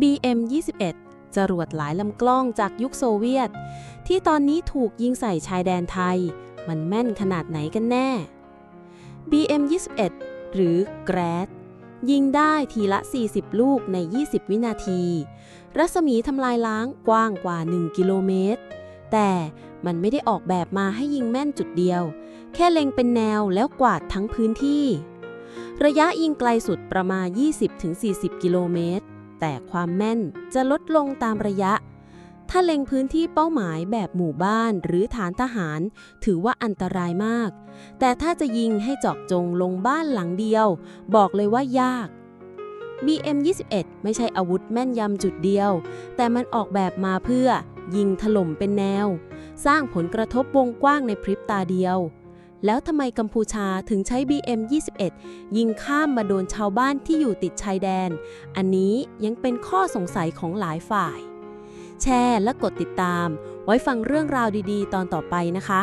BM-21 จรวดหลายลำกล้องจากยุคโซเวียต ที่ตอนนี้ถูกยิงใส่ชายแดนไทย มันแม่นขนาดไหนกันแน่ BM-21 หรือ GRAD ยิงได้ทีละ 40 ลูกใน 20 วินาที รัศมีทำลายล้างกว้างกว่า 1 กิโลเมตร แต่มันไม่ได้ออกแบบมาให้ยิงแม่นจุดเดียว แค่เล็งเป็นแนวแล้วกวาดทั้งพื้นที่ ระยะยิงไกลสุดประมาณ 20-40 กิโลเมตร แต่ความแม่นจะลดลงตามระยะ ถ้าเล็งพื้นที่เป้าหมายแบบหมู่บ้านหรือฐานทหาร ถือว่าอันตรายมาก แต่ถ้าจะยิงให้เจาะจงลงบ้านหลังเดียว บอกเลยว่ายาก BM21 ไม่ใช่อาวุธแม่นยำจุดเดียว แต่มันออกแบบมาเพื่อยิงถล่มเป็นแนว สร้างผลกระทบวงกว้างในพริบตาเดียว แล้วทำไมกัมพูชาถึงใช้ BM21 ยิงข้ามมาโดนชาวบ้านที่อยู่ติดชายแดน อันนี้ยังเป็นข้อสงสัยของหลายฝ่าย แชร์และกดติดตาม ไว้ฟังเรื่องราวดีๆ ตอนต่อไปนะคะ